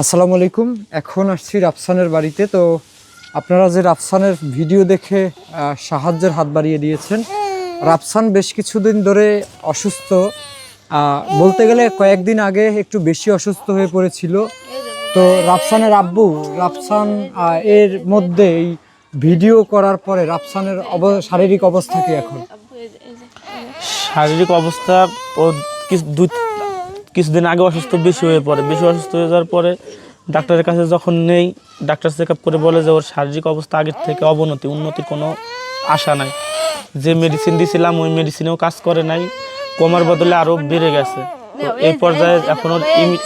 আসসালামু আলাইকুম। এখন আসছি রাফসানের বাড়িতে। তো আপনারা যে রাফসানের ভিডিও দেখে সাহায্যের হাত বাড়িয়ে দিয়েছেন, রাফসান বেশ কিছুদিন ধরে অসুস্থ। বলতে গেলে কয়েকদিন আগে একটু বেশি অসুস্থ হয়ে পড়েছিল। তো রাফসানের আব্বু, রাফসান এর মধ্যে এই ভিডিও করার পরে রাফসানের অব- শারীরিক অবস্থা কি এখন? শারীরিক অবস্থা ও কিছু কিছুদিন আগে অসুস্থ বেশি হয়ে পড়ে। বেশি অসুস্থ হয়ে যাওয়ার পরে ডাক্তারের কাছে যখন নেই ডাক্তার চেক আপ করে বলে যে ওর শারীরিক অবস্থা আগের থেকে অবনতি উন্নতির কোনো আশা নাই। যে মেডিসিন দিয়েছিলাম ওই মেডিসিনেও কাজ করে নাই। কমার বদলে আরও বেড়ে গেছে। এই পর্যায়ে এখন ওর ইমি-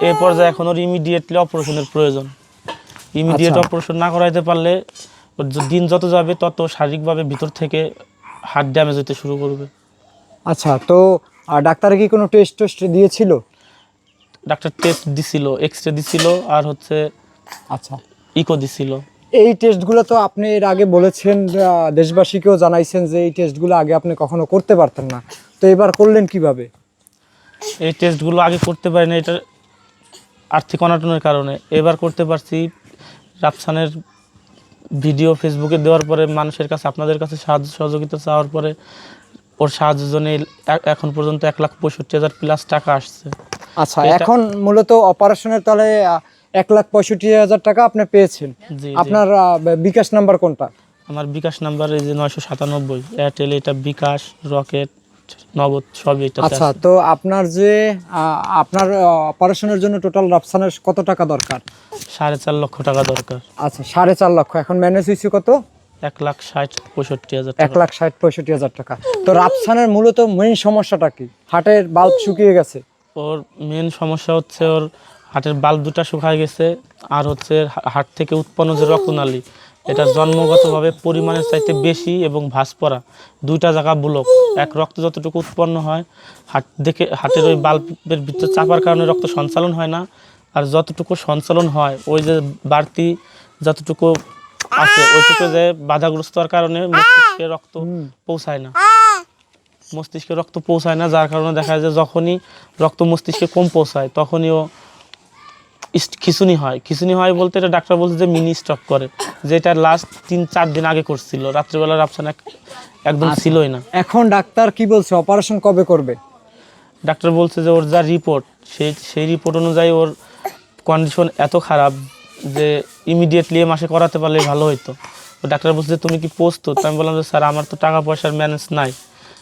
এই পর্যায়ে এখন ওর ইমিডিয়েটলি অপারেশনের প্রয়োজন। ইমিডিয়েট আচ্ছা। অপারেশন না করাইতে পারলে দিন যত যাবে তত শারীরিকভাবে ভিতর থেকে হার্ট ড্যামেজ হতে শুরু করবে। আচ্ছা তো আহ, ডাক্তারে কি কোনো টেস্ট টেস্ট দিয়েছিল? ডাক্তার টেস্ট দিছিল এক্স রে দিছিল আর হচ্ছে আচ্ছা। ইকো দিছিল। এই টেস্টগুলো তো আপনি এর আগে বলেছেন দেশবাসীকেও জানাইছেন যে এই টেস্টগুলো আগে আপনি কখনো করতে পারতেন না। তো এবার করলেন কীভাবে? এই টেস্টগুলো আগে করতে পারি না এটা আর্থিক অনাটনের কারণে। এবার করতে পারছি রাফসানের ভিডিও ফেসবুকে দেওয়ার পরে মানুষের কাছে আপনাদের কাছে সাহায্য সহযোগিতা চাওয়ার পরে ওর সাহায্যের জন্য এখন পর্যন্ত এক লাখ পঁয়ষট্টি হাজার প্লাস টাকা আসছে। আচ্ছা এখন মূলত অপারেশনের তাহলে এক লাখ পঁয়ষট্টি হাজার টাকা আপনি পেয়েছেন। আপনার বিকাশ নাম্বার কোনটা? আমার বিকাশ নাম্বার এই যে নয়শো সাতানব্বই। এয়ারটেল এটা বিকাশ রকেট নগদ সবই এটা আচ্ছা তো আপনার যে আপনার অপারেশনের জন্য টোটাল রাফসানের কত টাকা দরকার? সাড়ে চার লক্ষ টাকা দরকার। আচ্ছা সাড়ে চার লক্ষ। এখন ম্যানেজ হয়েছে কত? এক লাখ ষাট পঁয়ষট্টি হাজার এক লাখ ষাট পঁয়ষট্টি হাজার টাকা। তো রাফসানের মূলত মেইন সমস্যাটা কি? হার্টের বাল্ব শুকিয়ে গেছে। ওর মেন সমস্যা হচ্ছে ওর হার্টের বাল্ব দুটা শুকায় গেছে আর হচ্ছে হা- হার্ট থেকে উৎপন্ন যে রক্তনালী এটা জন্মগতভাবে পরিমাণের চাইতে বেশি এবং ভাঁজ পড়া দুইটা জায়গা বুলক। এক রক্ত যতটুকু উৎপন্ন হয় হার্ট দেখে হার্টের ওই বাল্বের ভিতরে চাপার কারণে রক্ত সঞ্চালন হয় না। আর যতটুকু সঞ্চালন হয় ওই যে বাড়তি যতটুকু আছে ওইটুকু যে বাধাগ্রস্ত হওয়ার কারণে মস্তিষ্কে রক্ত পৌঁছায় না। মস্তিষ্কে রক্ত পৌঁছায় না যার কারণে দেখা যায় যে যখনই রক্ত মস্তিষ্কে কম পৌঁছায় তখনই ও খিঁচুনি হয়। খিঁচুনি হয় বলতে এটা ডাক্তার বলছে যে মিনি স্ট্রক করে যেটা লাস্ট তিন চার দিন আগে করছিল। রাত্রিবেলা রাপসান একদম ছিলই না। এখন ডাক্তার কি বলছে? অপারেশন কবে করবে? ডাক্তার বলছে যে ওর যা রিপোর্ট সেই সেই রিপোর্ট অনুযায়ী ওর কন্ডিশন এত খারাপ যে ইমিডিয়েটলি এ মাসে করাতে পারলে ভালো হতো তো ডাক্তার বলছে যে তুমি কি প্রস্তুত? আমি বললাম যে স্যার আমার তো টাকা পয়সার ম্যানেজ নাই।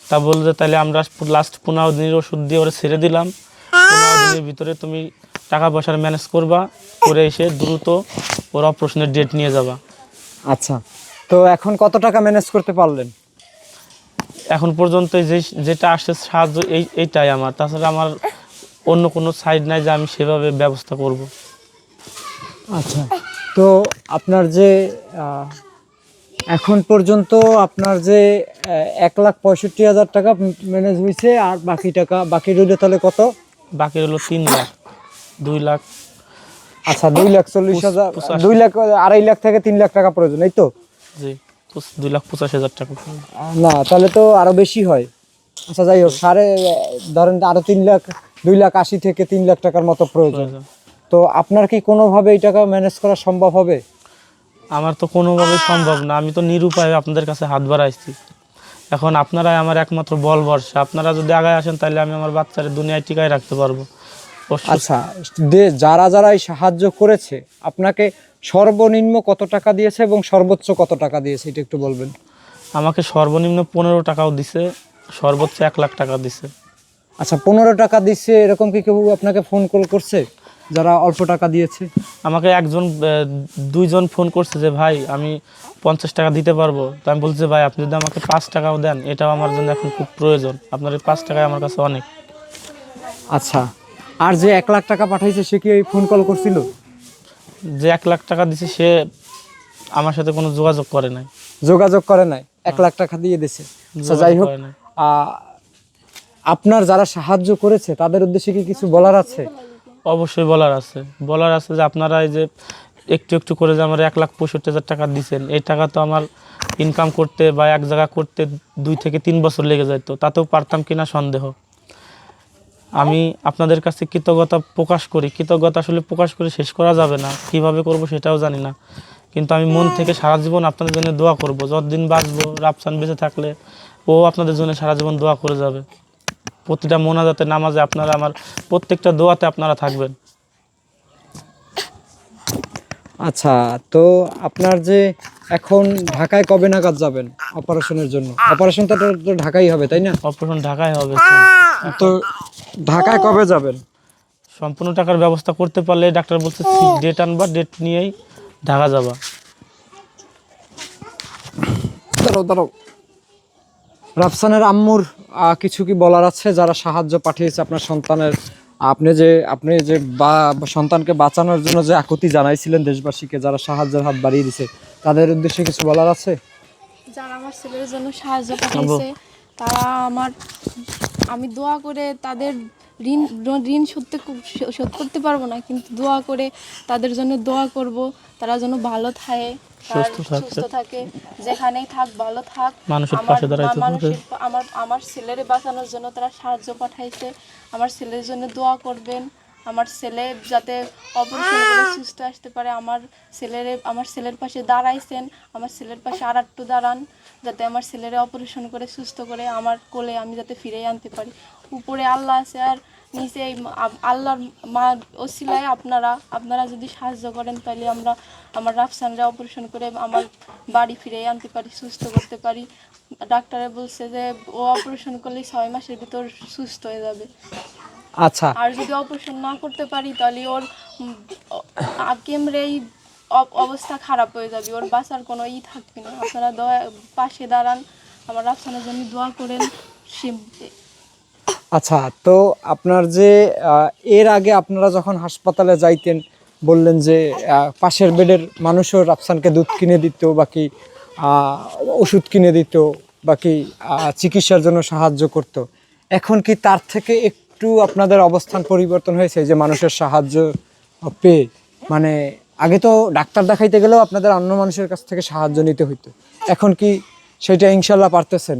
তা বলল যে তাহলে আমরা লাস্ট পনেরো দিনের ওষুধ দিয়ে ওরা ছেড়ে দিলাম। পনেরো দিনের ভিতরে তুমি টাকা পয়সার ম্যানেজ করবা করে এসে দ্রুত ওর অপারেশনের ডেট নিয়ে যাবা। আচ্ছা তো এখন কত টাকা ম্যানেজ করতে পারলেন? এখন পর্যন্ত যে যেটা আসছে সাহায্য এই এইটাই আমার। তাছাড়া আমার অন্য কোনো সাইড নাই যে আমি সেভাবে ব্যবস্থা করব। আচ্ছা। তো আপনার যে এখন পর্যন্ত আপনার যে এক লাখ পঁয়ষট্টি হাজার টাকা ম্যানেজ হয়েছে আর বাকি টাকা বাকি রইলে তাহলে কত? বাকি হলো তিন লাখ দুই লাখ। আচ্ছা দুই লাখ চল্লিশ হাজার দুই লাখ আড়াই লাখ থেকে তিন লাখ টাকা প্রয়োজন এই তো? জি দুই লাখ পঁচাশি হাজার টাকা না তাহলে তো আরও বেশি হয়। আচ্ছা যাই হোক সাড়ে ধরেন আরও তিন লাখ দুই লাখ আশি থেকে তিন লাখ টাকার মতো প্রয়োজন। তো আপনার কি কোনোভাবে এই টাকা ম্যানেজ করা সম্ভব হবে? আমার তো কোনোভাবে সম্ভব না। আমি তো নিরুপায় আপনাদের কাছে হাত বাড়াইছি। এখন আপনারাই আমার একমাত্র বল ভরসা। আপনারা যদি আগায় আসেন তাহলে আমি আমার বাচ্চারে দুনিয়ায় টিকায় রাখতে পারব। আচ্ছা দে- যারা যারা এই সাহায্য করেছে আপনাকে সর্বনিম্ন কত টাকা দিয়েছে এবং সর্বোচ্চ কত টাকা দিয়েছে এটা একটু বলবেন। আমাকে সর্বনিম্ন পনেরো টাকাও দিছে সর্বোচ্চ এক লাখ টাকা দিছে। আচ্ছা পনেরো টাকা দিচ্ছে এরকম কি কেউ আপনাকে ফোন কল করছে? যারা অল্প টাকা দিয়েছে। আমাকে একজন দুইজন ফোন করছে যে ভাই আমি পঞ্চাশ টাকা দিতে পারব। তো আমি বলছি ভাই আপনি যদি আমাকে পাঁচ টাকাও দেন এটাও আমার জন্য এখন খুব প্রয়োজন। আপনার এই পাঁচ টাকায় আমার কাছে অনেক। আচ্ছা আর যে এক লাখ টাকা পাঠাইছে সে কি এই ফোন কল করছিল? যে এক লাখ টাকা দিছে সে আমার সাথে কোনো যোগাযোগ করে নাই। যোগাযোগ করে নাই এক লাখ টাকা দিয়ে দিছে। আচ্ছা যাই হোক আপনার যারা সাহায্য করেছে তাদের উদ্দেশ্যে কি কিছু বলার আছে? অবশ্যই বলার আছে। বলার আছে যে আপনারা এই যে একটু একটু করে যে আমার এক লাখ পঁয়ষট্টি হাজার টাকা দিচ্ছেন এই টাকা তো আমার ইনকাম করতে বা এক জায়গা করতে দুই থেকে তিন বছর লেগে যেত তাতেও পারতাম কিনা সন্দেহ। আমি আপনাদের কাছে কৃতজ্ঞতা প্রকাশ করি। কৃতজ্ঞতা আসলে প্রকাশ করে শেষ করা যাবে না। কীভাবে করব সেটাও জানি না। কিন্তু আমি মন থেকে সারা জীবন আপনাদের জন্য দোয়া করব। যতদিন বাঁচবো, রাফসান বেঁচে থাকলে ও আপনাদের জন্য সারা জীবন দোয়া করে যাবে। প্রতিটা মোনাজাতে নামাজে আপনারা আমার প্রত্যেকটা দোয়াতে আপনারা থাকবেন। আচ্ছা তো আপনার যে এখন ঢাকায় কবে নাগাদ যাবেন অপারেশনের জন্য? অপারেশনটা তো তো ঢাকাই হবে তাই না? অপারেশন ঢাকায় হবে তো ঢাকায় কবে যাবেন? সম্পূর্ণ টাকার ব্যবস্থা করতে পারলে ডাক্তার বলছে ডেট আনবা ডেট নিয়েই ঢাকা যাবা। দাঁড়াও দাঁড়াও। রাফসানের আম্মুর কিছু কি বলার আছে? যারা সাহায্য পাঠিয়েছে আপনার সন্তানের, আপনি যে আপনি যে বা- সন্তানকে বাঁচানোর জন্য যে আকুতি জানাইছিলেন দেশবাসীকে, যারা সাহায্যের হাত বাড়িয়ে দিছে, তাদের উদ্দেশ্যে কিছু বলার আছে? যারা আমার ছেলের জন্য সাহায্য পাঠিয়েছে, তারা আমার, আমি দোয়া করে তাদের ঋণ ঋণ শোধ শোধ করতে পারব না, কিন্তু দোয়া করে তাদের জন্য দোয়া করব, তারা যেন ভালো থাকে সুস্থ থাকে। সুস্থ থাকে যেখানেই থাক ভালো থাক। মানুষের পাশে দাঁড়াইতে মানুষের আমার আমার ছেলেরে বাঁচানোর জন্য তারা সাহায্য পাঠাইছে। আমার ছেলের জন্য দোয়া করবেন। আমার ছেলে যাতে অপারেশন করে সুস্থ আসতে পারে। আমার ছেলের আমার ছেলের পাশে দাঁড়াইছেন। আমার ছেলের পাশে আর একটু দাঁড়ান যাতে আমার ছেলেরে অপারেশন করে সুস্থ করে আমার কোলে আমি যাতে ফিরে আনতে পারি। উপরে আল্লাহ আছে আর নিচে আল্লাহর মা ওসিলায় আপনারা আপনারা যদি সাহায্য করেন তাহলে আমরা আমার রাফসানরা অপারেশন করে আমার বাড়ি ফিরে আনতে পারি সুস্থ করতে পারি। ডাক্তারে বলছে যে ও অপারেশন করলে ছয় মাসের ভিতর সুস্থ হয়ে যাবে। আচ্ছা। আর যদি অপারেশন না করতে পারি তাহলে ওর কেমরেই অবস্থা খারাপ হয়ে যাবে। ওর বাঁচার কোনো ই থাকবে না। আপনারা দয়া পাশে দাঁড়ান। আমার রাফসানের জন্য দোয়া করেন। সে আচ্ছা তো আপনার যে এর আগে আপনারা যখন হাসপাতালে যাইতেন, বললেন যে পাশের বেডের মানুষও রাফসানকে দুধ কিনে দিত বাকি ওষুধ কিনে দিত বাকি চিকিৎসার জন্য সাহায্য করত। এখন কি তার থেকে একটু আপনাদের অবস্থান পরিবর্তন হয়েছে, যে মানুষের সাহায্য পেয়ে? মানে আগে তো ডাক্তার দেখাইতে গেলেও আপনাদের অন্য মানুষের কাছ থেকে সাহায্য নিতে হইতো। এখন কি সেটা ইনশাল্লাহ পারতেছেন?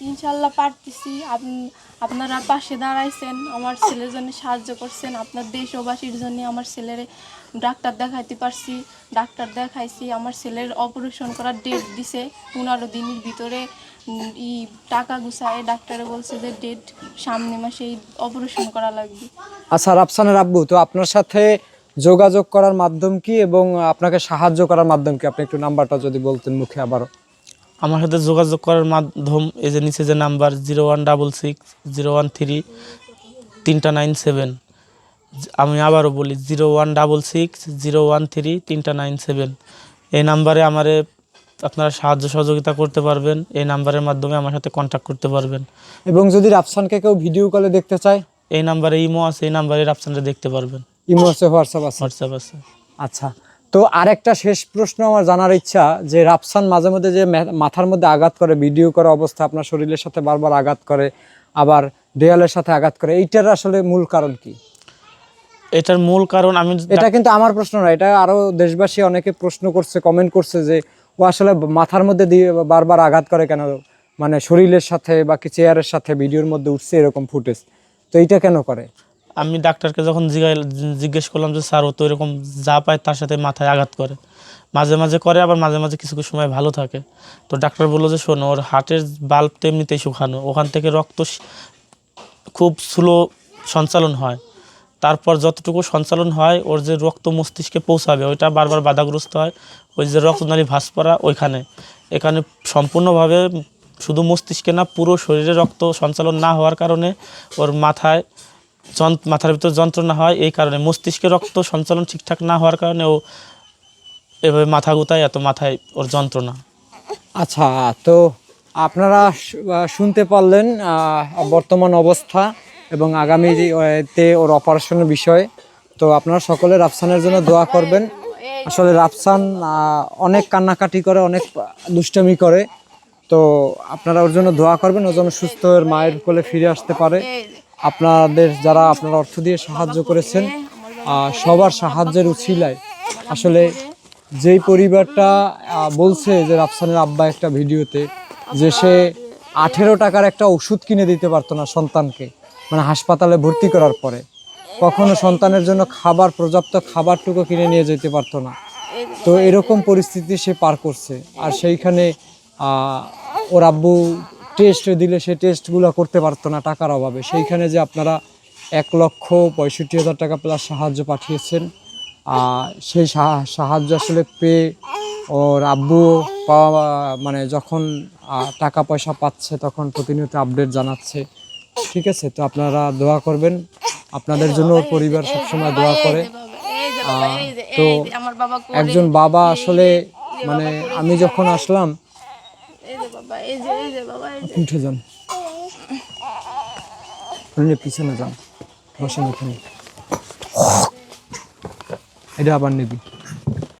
ইনশাল্লাহ পারতেছি। আপ- আপনারা পাশে দাঁড়াইছেন, আমার ছেলের জন্য সাহায্য করছেন, আপনার দেশবাসীর জন্য আমার ছেলের ডাক্তার দেখাইতে পারছি, ডাক্তার দেখাইছি, আমার ছেলের অপারেশন করার ডেট দিছে, পনেরো দিনের ভিতরে ই টাকা গুছায় ডাক্তারে বলছে যে ডেট সামনে মাসে অপারেশন করা লাগবে। আচ্ছা রাফসানের আব্বু, তো আপনার সাথে যোগাযোগ করার মাধ্যম কি এবং আপনাকে সাহায্য করার মাধ্যম কি? আপনি একটু নাম্বারটা যদি বলতেন মুখে আবারও। আমার সাথে যোগাযোগ করার মাধ্যম এই যে নিচে যে number zero one double six zero one three তিনটা নাইন সেভেন। আমি আবারও বলি zero one double six zero one three তিনটা নাইন সেভেন। এই নাম্বারে আমারে আপনারা সাহায্য সহযোগিতা করতে পারবেন। এই নাম্বারের মাধ্যমে আমার সাথে কন্ট্যাক্ট করতে পারবেন। এবং যদি রাফসানকে কেউ ভিডিও কলে দেখতে চায়? এই নাম্বারে ইমো আছে এই নাম্বারে আপনারা দেখতে পারবেন। ইমো আছে হোয়াটসঅ্যাপ আছে। হোয়াটসঅ্যাপ আছে। আচ্ছা। তো আরেকটা শেষ প্রশ্ন আমার জানার ইচ্ছা যে রাফসান মাঝে মধ্যে যে মাথার মধ্যে আঘাত করে ভিডিও করা অবস্থা আপনার শরীরের সাথে বারবার আঘাত করে আবার দেয়ালের সাথে আঘাত করে এইটার আসলে মূল কারণ কি? এটার মূল কারণ আমি এটা কিন্তু আমার প্রশ্ন না এটা আরও দেশবাসী অনেকে প্রশ্ন করছে কমেন্ট করছে যে ও আসলে মাথার মধ্যে দিয়ে বারবার আঘাত করে কেন? মানে শরীরের সাথে বা কি চেয়ারের সাথে ভিডিওর মধ্যে উঠছে এরকম ফুটেজ তো এইটা কেন করে? আমি ডাক্তারকে যখন জিজ্ঞাই- জিজ্ঞেস করলাম যে, স্যার, ও তো এরকম যা পায় তার সাথে মাথায় আঘাত করে। মাঝে মাঝে করে, আবার মাঝে মাঝে কিছু কিছু সময় ভালো থাকে। তো ডাক্তার বলল যে, শোনো, ওর হার্টের বাল্ব তো এমনিতেই শুকানো। ওখান থেকে রক্ত খুব স্লো সঞ্চালন হয়। তারপর যতটুকু সঞ্চালন হয়, ওর যে রক্ত মস্তিষ্কে পৌঁছাবে, ওইটা বারবার বাধাগ্রস্ত হয়। ওই যে রক্তনালী ভাস পড়া ওইখানে। এখানে সম্পূর্ণভাবে শুধু মস্তিষ্কে না, পুরো শরীরে রক্ত সঞ্চালন না হওয়ার কারণে ওর মাথায় মাথার ভিতর যন্ত্রণা হয়, এই কারণে মস্তিষ্কে রক্ত সঞ্চালন ঠিকঠাক না হওয়ার কারণে ও এভাবে মাথা গুতায় এত মাথায় ওর যন্ত্রণা। আচ্ছা তো আপনারা শুনতে পারলেন বর্তমান অবস্থা এবং আগামী তে ওর অপারেশনের বিষয়। তো আপনারা সকলে রাফসানের জন্য দোয়া করবেন। আসলে রাফসান অনেক কান্নাকাটি করে, অনেক দুষ্টামি করে। তো আপনারা ওর জন্য দোয়া করবেন ওর জন্য সুস্থ মায়ের কোলে ফিরে আসতে পারে। আপনাদের যারা আপনারা অর্থ দিয়ে সাহায্য করেছেন সবার সাহায্যের উছিলায়। আসলে যেই পরিবারটা বলছে যে রাফসানের আব্বা একটা ভিডিওতে যে সে আঠেরো টাকার একটা ওষুধ কিনে দিতে পারতো না সন্তানকে মানে হাসপাতালে ভর্তি করার পরে। কখনো সন্তানের জন্য খাবার, পর্যাপ্ত খাবারটুকু কিনে নিয়ে যেতে পারতো না। তো এরকম পরিস্থিতি সে পার করছে। আর সেইখানে ওর আব্বু টেস্ট দিলে সে টেস্টগুলো করতে পারতো না টাকার অভাবে। সেইখানে যে আপনারা এক লক্ষ পঁয়ষট্টি হাজার টাকা প্লাস সাহায্য পাঠিয়েছেন সেই সাহা- সাহায্য আসলে পেয়ে ওর আব্বু পাওয়া মানে যখন টাকা পয়সা পাচ্ছে তখন প্রতিনিয়ত আপডেট জানাচ্ছে। ঠিক আছে তো আপনারা দোয়া করবেন। আপনাদের জন্য ওর পরিবার সবসময় দোয়া করে। তো একজন বাবা আসলে মানে আমি যখন আসলাম উঠে যান। আপনি পিছনে যান। বসেন এটা আবার নিবি।